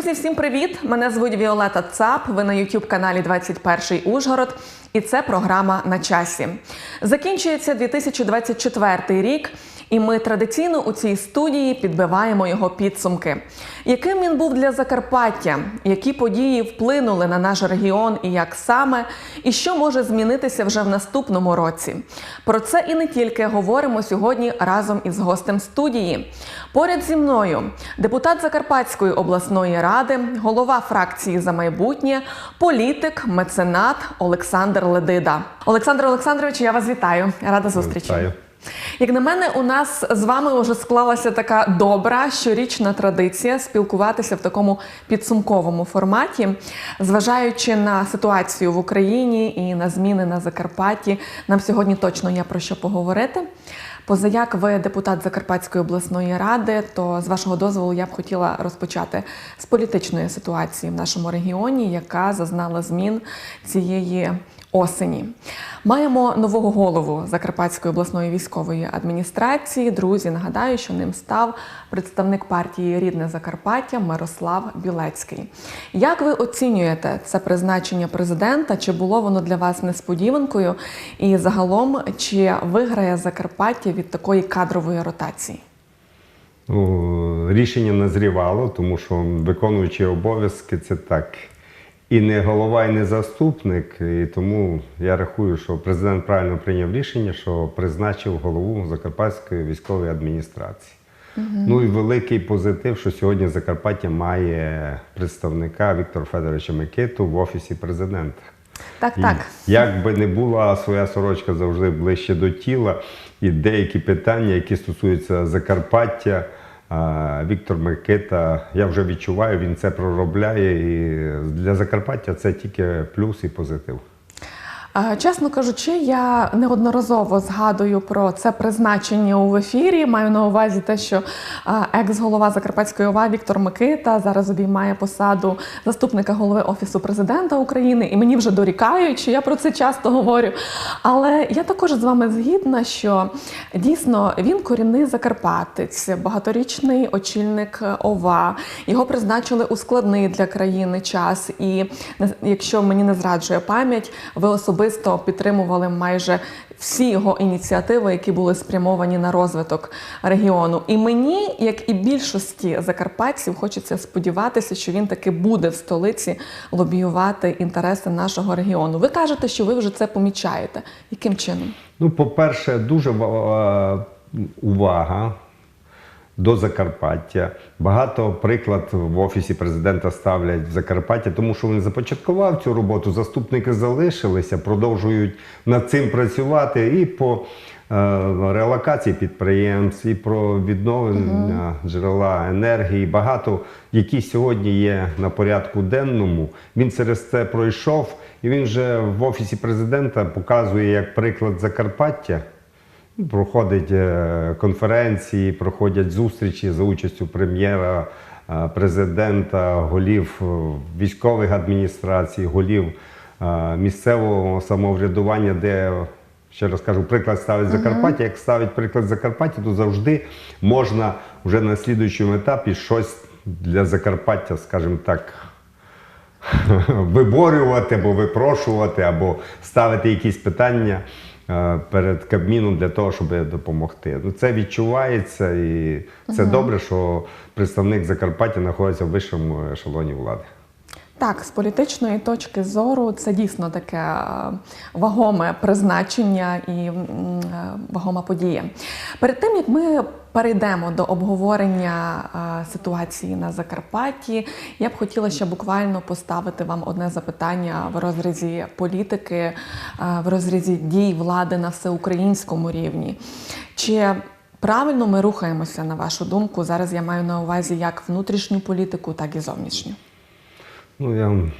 Друзі, всім привіт! Мене звуть Віолета Цап. Ви на youtube каналі 21 Ужгород. І це програма на часі. Закінчується 2024 рік, і ми традиційно у цій студії підбиваємо його підсумки. Яким він був для Закарпаття? Які події вплинули на наш регіон і як саме? І що може змінитися вже в наступному році? Про це і не тільки говоримо сьогодні разом із гостем студії. Поряд зі мною депутат Закарпатської обласної ради, голова фракції за майбутнє, політик, меценат Олександр Ледида. Олександр Олександрович, я вас вітаю. Рада зустрічі. Вітаю. Як на мене, у нас з вами вже склалася така добра щорічна традиція спілкуватися в такому підсумковому форматі, зважаючи на ситуацію в Україні і на зміни на Закарпатті. Нам сьогодні точно є про що поговорити. Позаяк ви депутат Закарпатської обласної ради, то з вашого дозволу я б хотіла розпочати з політичної ситуації в нашому регіоні, яка зазнала змін цієї осені. Маємо нового голову Закарпатської обласної військової адміністрації. Друзі, нагадаю, що ним став представник партії Рідне Закарпаття Мирослав Білецький. Як ви оцінюєте це призначення президента? Чи було воно для вас несподіванкою? І загалом, чи виграє Закарпаття від такої кадрової ротації? Ну, рішення назрівало, тому що виконуючи обов'язки це так. І не голова, і не заступник. І тому я рахую, що президент правильно прийняв рішення, що призначив голову Закарпатської військової адміністрації. Ну і великий позитив, що сьогодні Закарпаття має представника Віктора Федоровича Микиту в офісі президента. Так, І так. Як би не була своя сорочка завжди ближче до тіла, і деякі питання, які стосуються Закарпаття, Віктор Микита, я вже відчуваю, він це проробляє. І для Закарпаття це тільки плюс і позитив. Чесно кажучи, я неодноразово згадую про це призначення у ефірі. Маю на увазі те, що екс-голова Закарпатської ОВА Віктор Микита зараз обіймає посаду заступника голови офісу президента України, і мені вже дорікають, що я про це часто говорю. Але я також з вами згідна, що дійсно він корінний закарпатець, багаторічний очільник ОВА. Його призначили у складний для країни час. І якщо мені не зраджує пам'ять, ви особисто підтримували майже всі його ініціативи, які були спрямовані на розвиток регіону. І мені, як і більшості закарпатців, хочеться сподіватися, що він таки буде в столиці лобіювати інтереси нашого регіону. Ви кажете, що ви вже це помічаєте. Яким чином? Ну, по-перше, дуже ва- увага до Закарпаття. Багато приклад в офісі президента ставлять в Закарпаття, тому що він започаткував цю роботу. Заступники залишилися, продовжують над цим працювати і по е, релокації підприємств, і про відновлення джерела енергії. Багато, які сьогодні є на порядку денному. Він через це пройшов, і він вже в офісі президента показує як приклад Закарпаття. Проходять е, конференції, проходять зустрічі за участю прем'єра, е, президента, голів е, військових адміністрацій, голів місцевого самоврядування, де, ще раз кажу, приклад ставить Закарпаття. Як ставить приклад Закарпаття, то завжди можна вже на слідуючому етапі щось для Закарпаття, скажімо так, виборювати або випрошувати, або ставити якісь питання перед Кабміном для того, щоб допомогти. Ну, це відчувається, і це добре, що представник Закарпаття знаходиться в вищому ешелоні влади. Так, з політичної точки зору це дійсно таке е, вагоме призначення і е, вагома подія. Перед тим як ми перейдемо до обговорення е, ситуації на Закарпатті, я б хотіла ще буквально поставити вам одне запитання в розрізі політики, в розрізі дій влади на всеукраїнському рівні. Чи правильно ми рухаємося, на вашу думку? Зараз я маю на увазі як внутрішню політику, так і зовнішню. Ну, я вам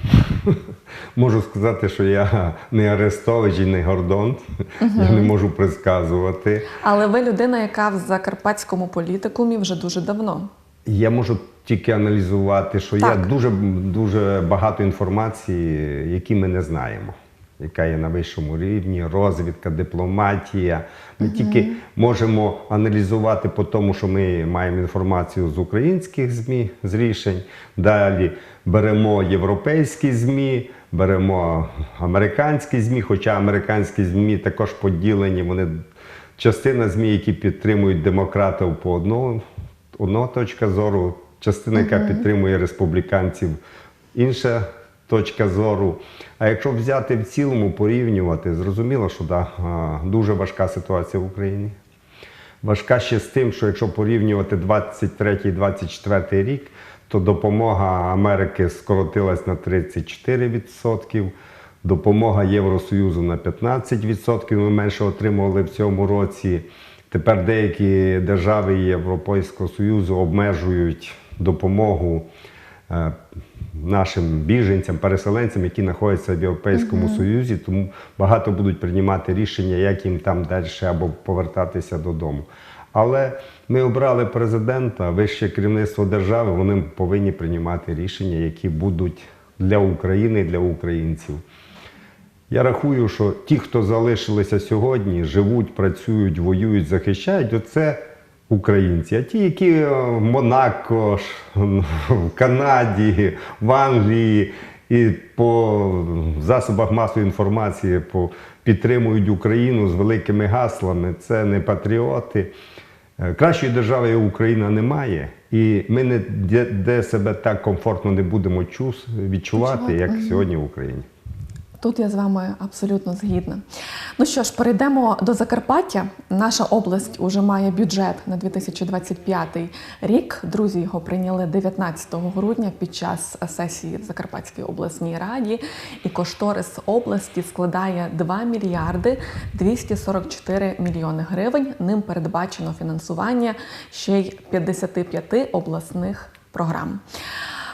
можу сказати, що я не Арестович і не Гордон. Я не можу предсказувати. Але ви людина, яка в закарпатському політикумі вже дуже давно. Я можу тільки аналізувати, що так. я дуже, дуже багато інформації, які ми не знаємо. Яка є на вищому рівні, розвідка, дипломатія. Ми тільки можемо аналізувати по тому, що ми маємо інформацію з українських ЗМІ, з рішень. Далі беремо європейські ЗМІ, беремо американські ЗМІ, хоча американські ЗМІ також поділені. Вони частина ЗМІ, які підтримують демократів по одному, одного точка зору, частина, яка підтримує республіканців, інша точка зору. А якщо взяти в цілому, порівнювати, зрозуміло, що да, дуже важка ситуація в Україні. Важка ще з тим, що якщо порівнювати 23-24 рік, то допомога Америки скоротилась на 34%, допомога Євросоюзу на 15%. Ми менше отримували в цьому році. Тепер деякі держави Європейського Союзу обмежують допомогу е, нашим біженцям, переселенцям, які знаходяться в Європейському Союзі, тому багато будуть приймати рішення, як їм там далі або повертатися додому. Але ми обрали президента, вище керівництво держави, вони повинні приймати рішення, які будуть для України, і для українців. Я рахую, що ті, хто залишилися сьогодні, живуть, працюють, воюють, захищають, оце українці. А ті, які е, в Монако, в Канаді, в Англії і по засобах масової інформації по, підтримують Україну з великими гаслами, це не патріоти. Е, Кращої держави Україна немає, і ми не де, де себе так комфортно не будемо відчувати, як сьогодні в Україні. Тут я з вами абсолютно згідна. Ну що ж, перейдемо до Закарпаття. Наша область уже має бюджет на 2025 рік. Друзі його прийняли 19 грудня під час сесії в Закарпатській обласній раді. І кошторис області складає 2 мільярди 244 мільйони гривень. Ним передбачено фінансування ще й 55 обласних програм.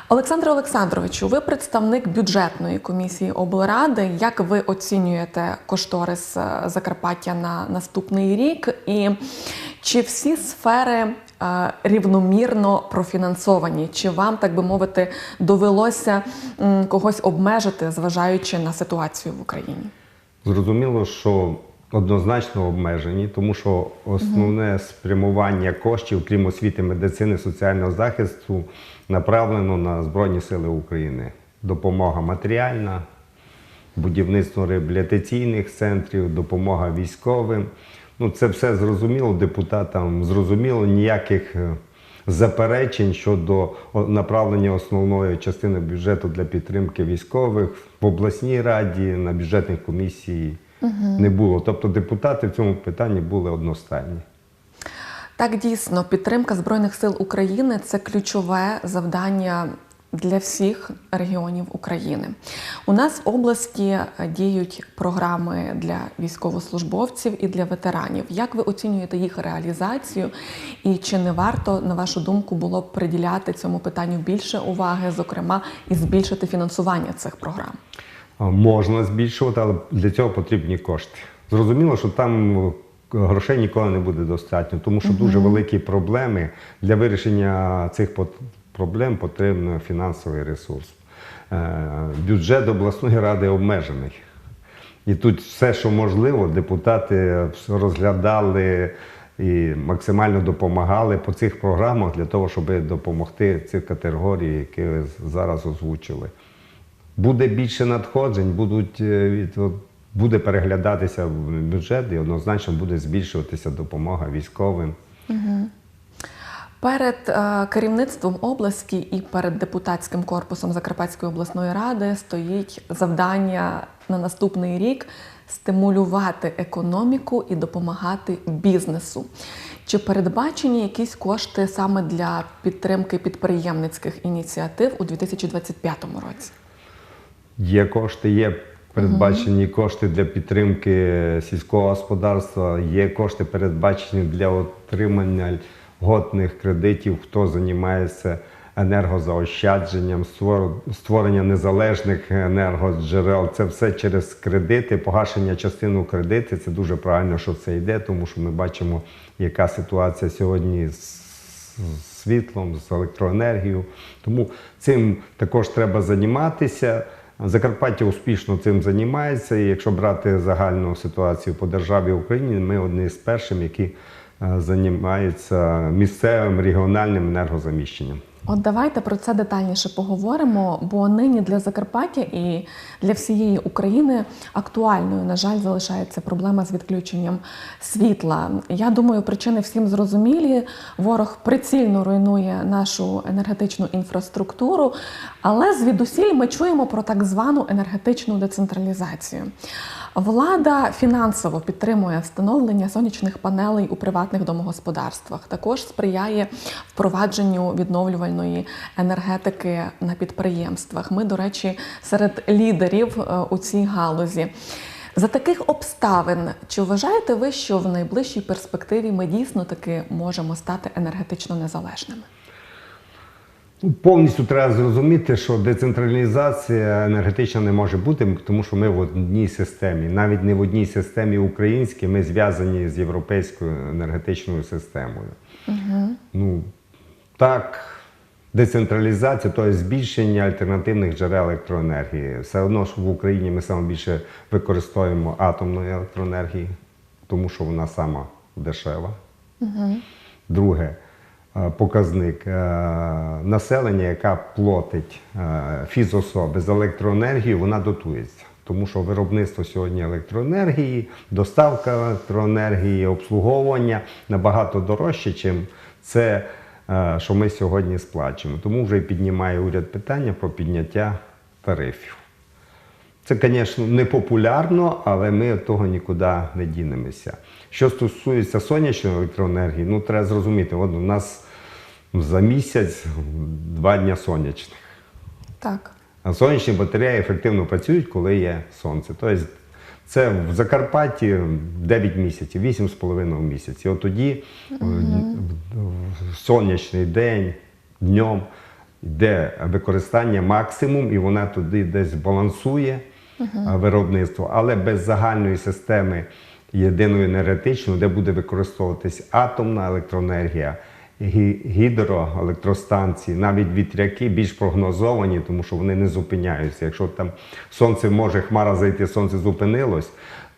Олександре Олександровичу, ви представник бюджетної комісії облради. Як ви оцінюєте кошторис е, Закарпаття на наступний рік? І чи всі сфери е, рівномірно профінансовані? Чи вам, так би мовити, довелося когось обмежити, зважаючи на ситуацію в Україні? Зрозуміло, що однозначно обмежені, тому що основне спрямування коштів, крім освіти, медицини, соціального захисту, направлено на Збройні Сили України. Допомога матеріальна, будівництво реабілітаційних центрів, допомога військовим. Ну, це все зрозуміло депутатам, зрозуміло ніяких е, заперечень щодо направлення основної частини бюджету для підтримки військових в обласній раді, на бюджетній комісії не було. Тобто депутати в цьому питанні були одностайні. Так, дійсно, підтримка Збройних сил України це ключове завдання для всіх регіонів України. У нас в області діють програми для військовослужбовців і для ветеранів. Як ви оцінюєте їх реалізацію? І чи не варто, на вашу думку, було б приділяти цьому питанню більше уваги, зокрема, і збільшити фінансування цих програм? Можна збільшувати, але для цього потрібні кошти. Зрозуміло, що там грошей ніколи не буде достатньо, тому що дуже великі проблеми. Для вирішення цих проблем потрібен фінансовий ресурс. Е, Бюджет обласної ради обмежений. І тут все, що можливо, депутати розглядали і максимально допомагали по цих програмах для того, щоб допомогти цих категорій, які ви зараз озвучили. Буде більше надходжень, будуть, е, від, буде переглядатися бюджет і однозначно буде збільшуватися допомога військовим. Перед е, керівництвом області і перед депутатським корпусом Закарпатської обласної ради стоїть завдання на наступний рік стимулювати економіку і допомагати бізнесу. Чи передбачені якісь кошти саме для підтримки підприємницьких ініціатив у 2025 році? Є кошти, є передбачені кошти для підтримки сільського господарства, є кошти передбачені для отримання годних кредитів, хто займається енергозаощадженням, створ- створення незалежних енергоджерел. Це все через кредити, погашення частину кредитів. Це дуже правильно, що це йде, тому що ми бачимо, яка ситуація сьогодні з світлом, з електроенергією. Тому цим також треба займатися. Закарпаття успішно цим займається. І якщо брати загальну ситуацію по державі Україні, ми одні з перших, які е, займаються місцевим регіональним енергозаміщенням. От давайте про це детальніше поговоримо, бо нині для Закарпаття і для всієї України актуальною, на жаль, залишається проблема з відключенням світла. Я думаю, причини всім зрозумілі. Ворог прицільно руйнує нашу енергетичну інфраструктуру, але звідусіль ми чуємо про так звану енергетичну децентралізацію. Влада фінансово підтримує встановлення сонячних панелей у приватних домогосподарствах. Також сприяє впровадженню відновлювальної енергетики на підприємствах. Ми, до речі, серед лідерів е, у цій галузі. За таких обставин, чи вважаєте ви, що в найближчій перспективі ми дійсно таки можемо стати енергетично незалежними? Повністю треба зрозуміти, що децентралізація енергетична не може бути, тому що ми в одній системі, навіть не в одній системі українській, ми зв'язані з європейською енергетичною системою. Ну, так, децентралізація, тобто збільшення альтернативних джерел електроенергії. Все одно, що в Україні ми саме більше використовуємо атомної електроенергії, тому що вона сама дешева. Друге, е, показник е, населення, яка платить е, фізособи з електроенергію, вона дотується. Тому що виробництво сьогодні електроенергії, доставка електроенергії, обслуговування набагато дорожче, ніж це, е, що ми сьогодні сплачуємо. Тому вже піднімає уряд питання про підняття тарифів. Це, звісно, не популярно, але ми від того нікуди не дінемося. Що стосується сонячної електроенергії, ну треба зрозуміти, от у нас за місяць два дня сонячних. Так. А сонячні батареї ефективно працюють, коли є сонце. Тобто це в Закарпатті 9 місяців, 8,5 місяці. От тоді в сонячний день, днем йде використання максимум, і вона туди десь балансує а, виробництво, але без загальної системи єдиної енергетичної, де буде використовуватись атомна електроенергія. Гі- Гідроелектростанції, навіть вітряки більш прогнозовані, тому що вони не зупиняються. Якщо там сонце може хмара зайти, сонце зупинилось,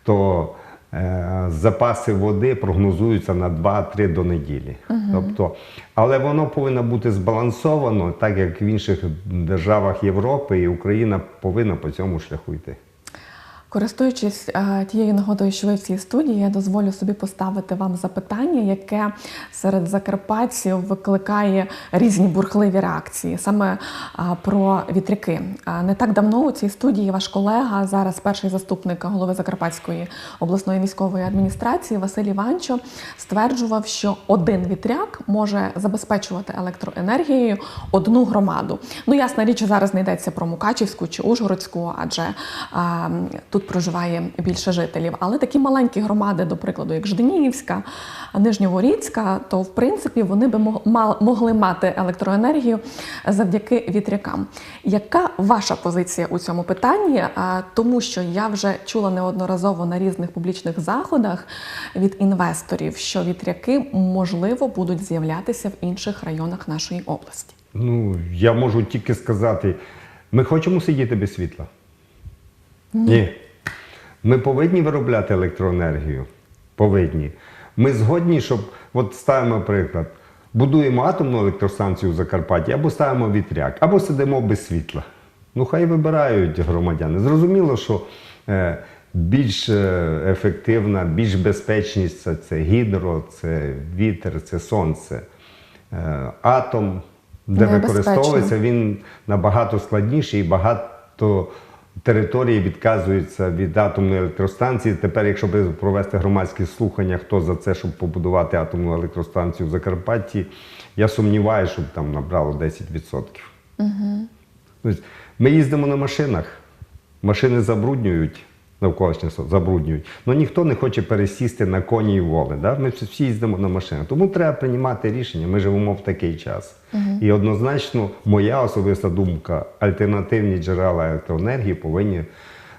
то е, запаси води прогнозуються на 2-3 до неділі. Тобто, але воно повинно бути збалансовано, так як в інших державах Європи, і Україна повинна по цьому шляху йти. Користуючись е, тією нагодою, що ви в цій студії, я дозволю собі поставити вам запитання, яке серед закарпатців викликає різні бурхливі реакції, саме е, про вітряки. Е, Не так давно у цій студії ваш колега, зараз перший заступник голови Закарпатської обласної військової адміністрації Василь Іванчо стверджував, що один вітряк може забезпечувати електроенергією одну громаду. Ну ясна річ, зараз не йдеться про Мукачівську чи Ужгородську, адже а, тут проживає більше жителів. Але такі маленькі громади, до прикладу, як Жденівська, Нижньоворіцька, то в принципі вони би могли мати електроенергію завдяки вітрякам. Яка ваша позиція у цьому питанні? Тому що я вже чула неодноразово на різних публічних заходах від інвесторів, що вітряки можливо будуть з'являтися в інших районах нашої області. Ну, я можу тільки сказати, ми хочемо сидіти без світла? Ні. Ми повинні виробляти електроенергію. Повинні. Ми згодні, щоб, от ставимо приклад, будуємо атомну електростанцію в Закарпатті, або ставимо вітряк, або сидимо без світла. Ну, хай вибирають громадяни. Зрозуміло, що е, більш е, ефективна, більш безпечність це, це гідро, це вітер, це сонце. Е, атом, де використовується, він набагато складніший і багато територій відказуються від атомної електростанції. Тепер, якщо провести громадські слухання, хто за це, щоб побудувати атомну електростанцію в Закарпатті, я сумніваюся, щоб там набрало 10%. Угу. ми їздимо на машинах, машини забруднюють. Навколишнє забруднюють. Ну ніхто не хоче пересісти на коні і воли. Да? Ми всі- їздимо на машинах. Тому треба приймати рішення. Ми живемо в такий час. І однозначно, моя особиста думка, альтернативні джерела електроенергії повинні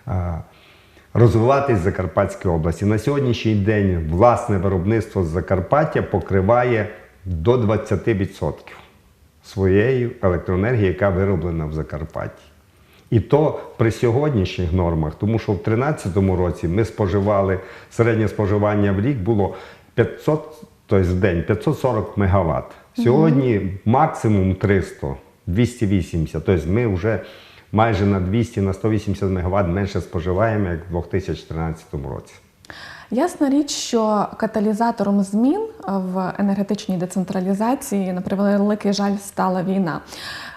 а, розвиватись в Закарпатській області. На сьогоднішній день власне виробництво з Закарпаття покриває до 20% своєї електроенергії, яка вироблена в Закарпатті. І то при сьогоднішніх нормах, тому що в 2013 році ми споживали середнє споживання в рік було 500, тобто в день 540 мегаватт. Сьогодні максимум 300, 280. Тобто ми вже майже на 200 на 180 мегаватт менше споживаємо, як в 2013 році. Ясна річ, що каталізатором змін в енергетичній децентралізації, на превеликий жаль, стала війна.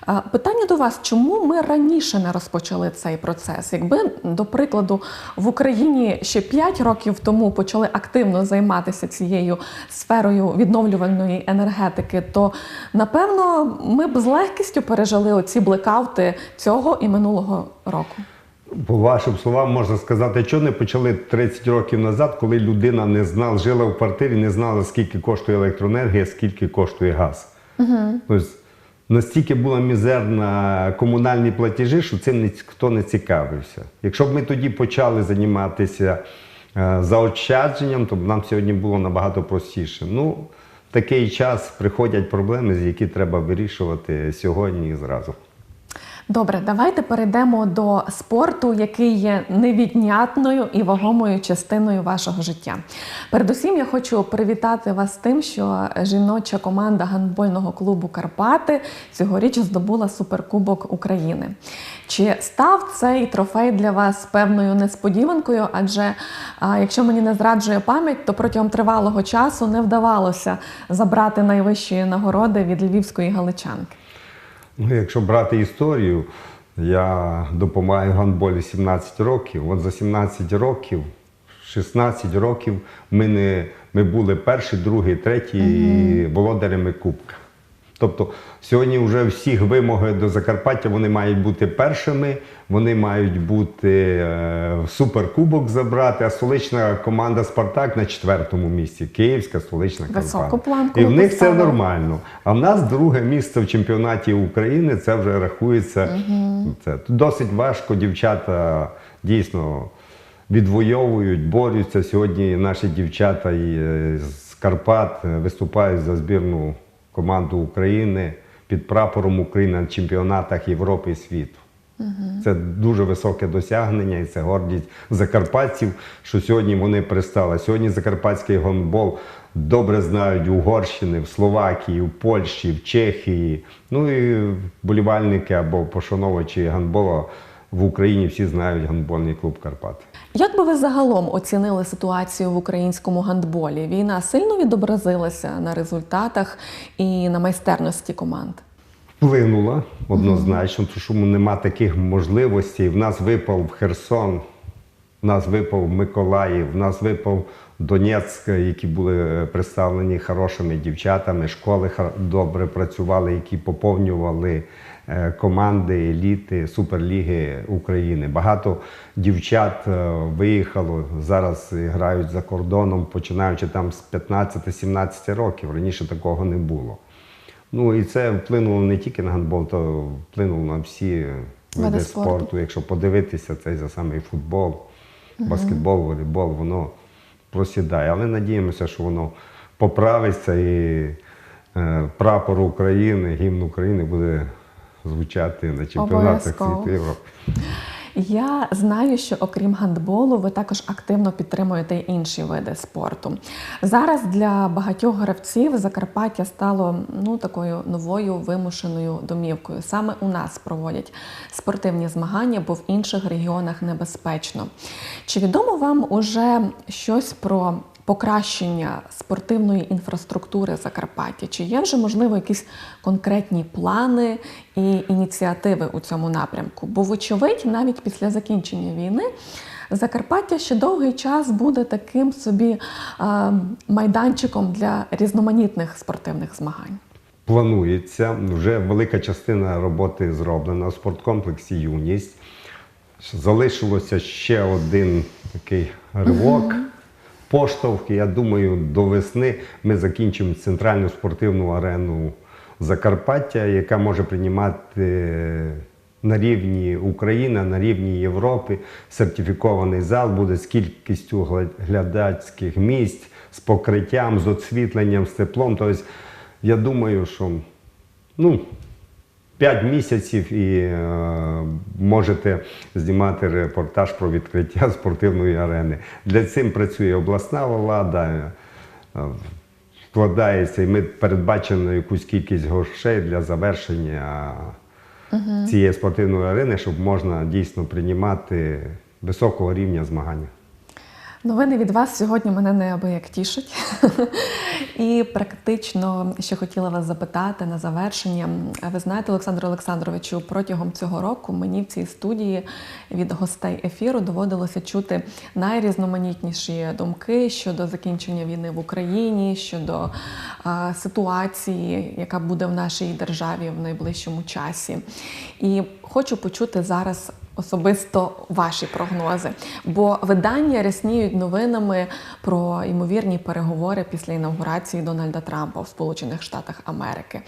Е, Питання до вас: чому ми раніше не розпочали цей процес? Якби, до прикладу, в Україні ще 5 років тому почали активно займатися цією сферою відновлювальної енергетики, то напевно ми б з легкістю пережили оці блекаути цього і минулого року. По вашим словам, можна сказати, що не почали 30 років назад, коли людина не знала, жила в квартирі, не знала, скільки коштує електроенергія, скільки коштує газ. Угу. Тобто настільки була мізерна комунальні платежі, що цим ніхто не цікавився. Якщо б ми тоді почали займатися е, заощадженням, то б нам сьогодні було набагато простіше. Ну, в такий час приходять проблеми, з які треба вирішувати сьогодні і зразу. Добре, давайте перейдемо до спорту, який є невіднятною і вагомою частиною вашого життя. Передусім, я хочу привітати вас з тим, що жіноча команда гандбольного клубу Карпати цьогоріч здобула суперкубок України. Чи став цей трофей для вас певною несподіванкою? Адже якщо мені не зраджує пам'ять, то протягом тривалого часу не вдавалося забрати найвищої нагороди від львівської галичанки. Ну, якщо брати історію, я допомагаю гандболі 17 років. От за 17 років, 16 років ми, не, ми були перші, другі, треті володарями Кубка. Тобто сьогодні вже всіх вимоги до Закарпаття вони мають бути першими, вони мають бути е, суперкубок забрати, а столична команда Спартак на четвертому місці. Київська столична планку І в них це нормально. А в нас друге місце в чемпіонаті України це вже рахується. Це досить важко. Дівчата дійсно відвоюють, борються. Сьогодні наші дівчата е, з Карпат е, виступають за збірну команду України під прапором України на чемпіонатах Європи і світу. Це дуже високе досягнення і це гордість закарпатців, що сьогодні вони пристали. Сьогодні закарпатський гонбол добре знають Угорщини, в Словакії, в Польщі, в Чехії. Ну і болівальники або пошановувачі гандбола в Україні всі знають гандбольний клуб Карпати. Як би ви загалом оцінили ситуацію в українському гандболі? Війна сильно відобразилася на результатах і на майстерності команд? Вплинула однозначно, тому що нема таких можливостей. В нас випав Херсон, в нас випав Миколаїв, в нас випав Донецьк, які були представлені хорошими дівчатами. Школи добре працювали, які поповнювали команди, еліти, суперліги України. Багато дівчат е, виїхало, зараз грають за кордоном, починаючи там з 15-17 років. Раніше такого не було. Ну і це вплинуло не тільки на гандбол, то вплинуло на всі види, Види спорту. спорту. Якщо подивитися, цей за самий футбол, баскетбол, волейбол, воно просідає. Але надіємося, що воно поправиться і е, прапор України, гімн України буде звучати на чемпіонатах світу Європи. Я знаю, що окрім гандболу, ви також активно підтримуєте й інші види спорту. Зараз для багатьох гравців Закарпаття стало ну такою новою вимушеною домівкою. Саме у нас проводять спортивні змагання, бо в інших регіонах небезпечно. Чи відомо вам уже щось про покращення спортивної інфраструктури Закарпаття? Чи є вже можливо якісь конкретні плани і ініціативи у цьому напрямку? Бо, вочевидь, навіть після закінчення війни Закарпаття ще довгий час буде таким собі е, майданчиком для різноманітних спортивних змагань. Планується вже велика частина роботи зроблена в спорткомплексі Юність. Залишилося ще один такий ривок. Поштовх, я думаю, до весни ми закінчимо центральну спортивну арену Закарпаття, яка може приймати на рівні України, на рівні Європи. Сертифікований зал буде з кількістю глядацьких місць, з покриттям, з освітленням, з теплом. Тобто, я думаю, що ну, 5 місяців і е, можете знімати репортаж про відкриття спортивної арени. Для цим працює обласна влада. е, Вкладається, і ми передбачено якусь кількість грошей для завершення цієї спортивної арени, щоб можна дійсно приймати високого рівня змагання. Новини від вас сьогодні мене неабияк тішать. І практично ще хотіла вас запитати на завершення. Ви знаєте, Олександр Олександровичу, протягом цього року мені в цій студії від гостей ефіру доводилося чути найрізноманітніші думки щодо закінчення війни в Україні, щодо а, ситуації, яка буде в нашій державі в найближчому часі. І хочу почути зараз особисто ваші прогнози. Бо видання рясніють новинами про ймовірні переговори після інаугурації Дональда Трампа в Сполучених Штатах Америки.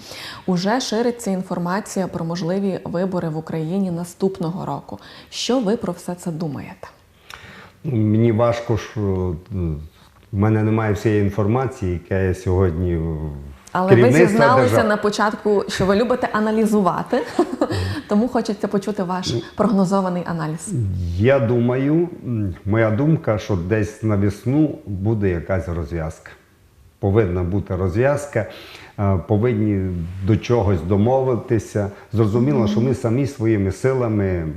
Уже шириться інформація про можливі вибори в Україні наступного року. Що ви про все це думаєте? Мені важко, що е, в мене немає всієї інформації, яка є сьогодні Але ви зізналися держав- на початку, що ви любите аналізувати, тому хочеться почути ваш прогнозований аналіз. Я думаю, моя думка, що десь на весну буде якась розв'язка. Повинна бути розв'язка, е, повинні до чогось домовитися. Зрозуміло, що ми самі своїми силами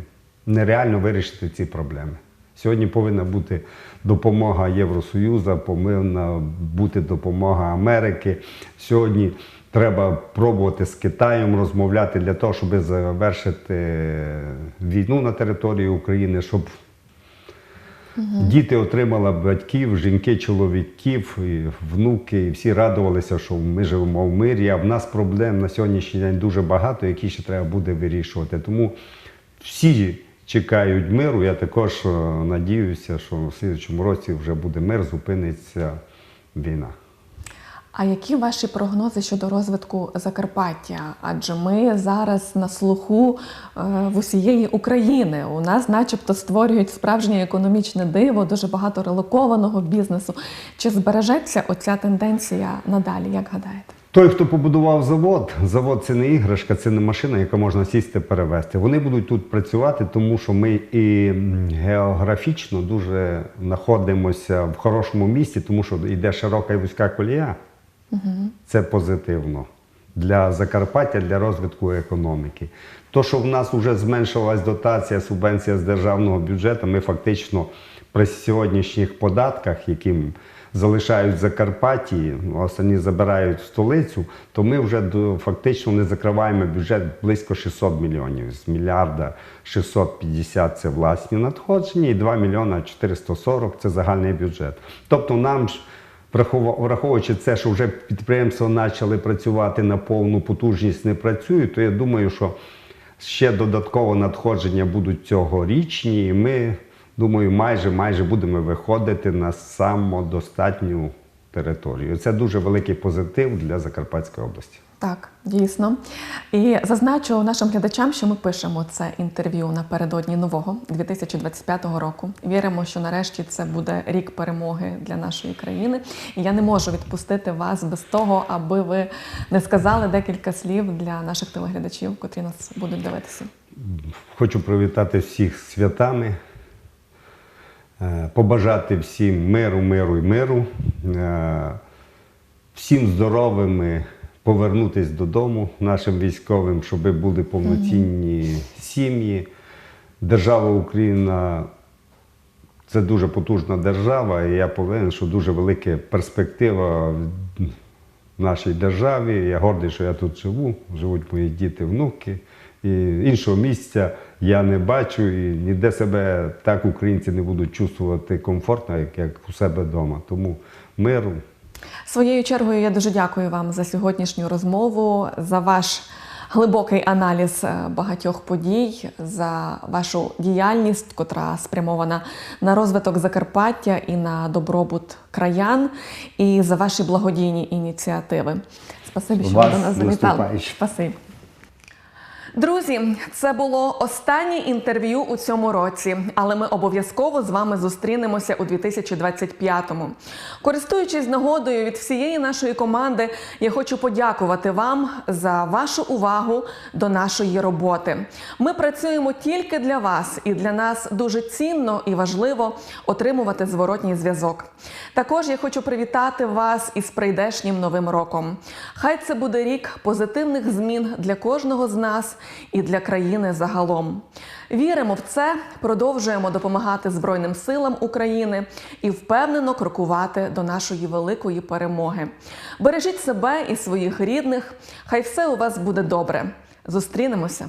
нереально вирішити ці проблеми. Сьогодні повинна бути допомога Євросоюзу, повинна бути допомога Америки. Сьогодні треба пробувати з Китаєм розмовляти для того, щоб завершити війну на території України, щоб Діти отримали батьків, жінки, чоловіків, і внуки, і всі радувалися, що ми живемо в мирі. А в нас проблем на сьогоднішній день дуже багато, які ще треба буде вирішувати. Тому всі чекають миру. Я також е, надіюся, що в слідчому році вже буде мир, зупиниться війна. А які ваші прогнози щодо розвитку Закарпаття? Адже ми зараз на слуху е, в усієї України. У нас, начебто, створюють справжнє економічне диво, дуже багато релокованого бізнесу. Чи збережеться оця тенденція надалі? Як гадаєте? Той, хто побудував завод, завод це не іграшка, це не машина, яка можна сісти перевезти. Вони будуть тут працювати, тому що ми і географічно дуже знаходимося в хорошому місці, тому що йде широка і вузька колія. Це позитивно для Закарпаття, для розвитку економіки. То, що в нас вже зменшилась дотація, субвенція з державного бюджету, ми фактично при сьогоднішніх податках, які залишають в Закарпатті, останні забирають столицю, то ми вже фактично не закриваємо бюджет близько 600 мільйонів. З мільярда 650 це власні надходження і 2 мільйона 440 це загальний бюджет. Тобто нам ж Враховуючи це, що вже підприємства почали працювати на повну потужність, не працюють, то я думаю, що ще додатково надходження будуть цьогорічні, і ми, думаю, майже майже будемо виходити на самодостатню територію. Це дуже великий позитив для Закарпатської області. Так, дійсно. І зазначу нашим глядачам, що ми пишемо це інтерв'ю напередодні нового 2025 року. Віримо, що нарешті це буде рік перемоги для нашої країни. І я не можу відпустити вас без того, аби ви не сказали декілька слів для наших телеглядачів, котрі нас будуть дивитися. Хочу привітати всіх святами, побажати всім миру, миру і миру, е, всім здоровими повернутися додому нашим військовим, щоб були повноцінні сім'ї. Держава Україна це дуже потужна держава, і я повинен, що дуже велика перспектива в нашій державі. Я гордий, що я тут живу, живуть мої діти, внуки. І іншого місця я не бачу, і ніде себе так українці не будуть чувствувати комфортно, як, як у себе вдома. Тому миру. Своєю чергою я дуже дякую вам за сьогоднішню розмову, за ваш глибокий аналіз е, багатьох подій, за вашу діяльність, котра спрямована на розвиток Закарпаття і на добробут краян, і за ваші благодійні ініціативи. Спасибі, що ви до нас завітали. Спасибі. Друзі, це було останнє інтерв'ю у цьому році, але ми обов'язково з вами зустрінемося у 2025-му. Користуючись нагодою від всієї нашої команди, я хочу подякувати вам за вашу увагу до нашої роботи. Ми працюємо тільки для вас, і для нас дуже цінно і важливо отримувати зворотній зв'язок. Також я хочу привітати вас із прийдешнім новим роком. Хай це буде рік позитивних змін для кожного з нас і для країни загалом. Віримо в це, продовжуємо допомагати Збройним силам України і впевнено крокувати до нашої великої перемоги. Бережіть себе і своїх рідних. Хай все у вас буде добре. Зустрінемося.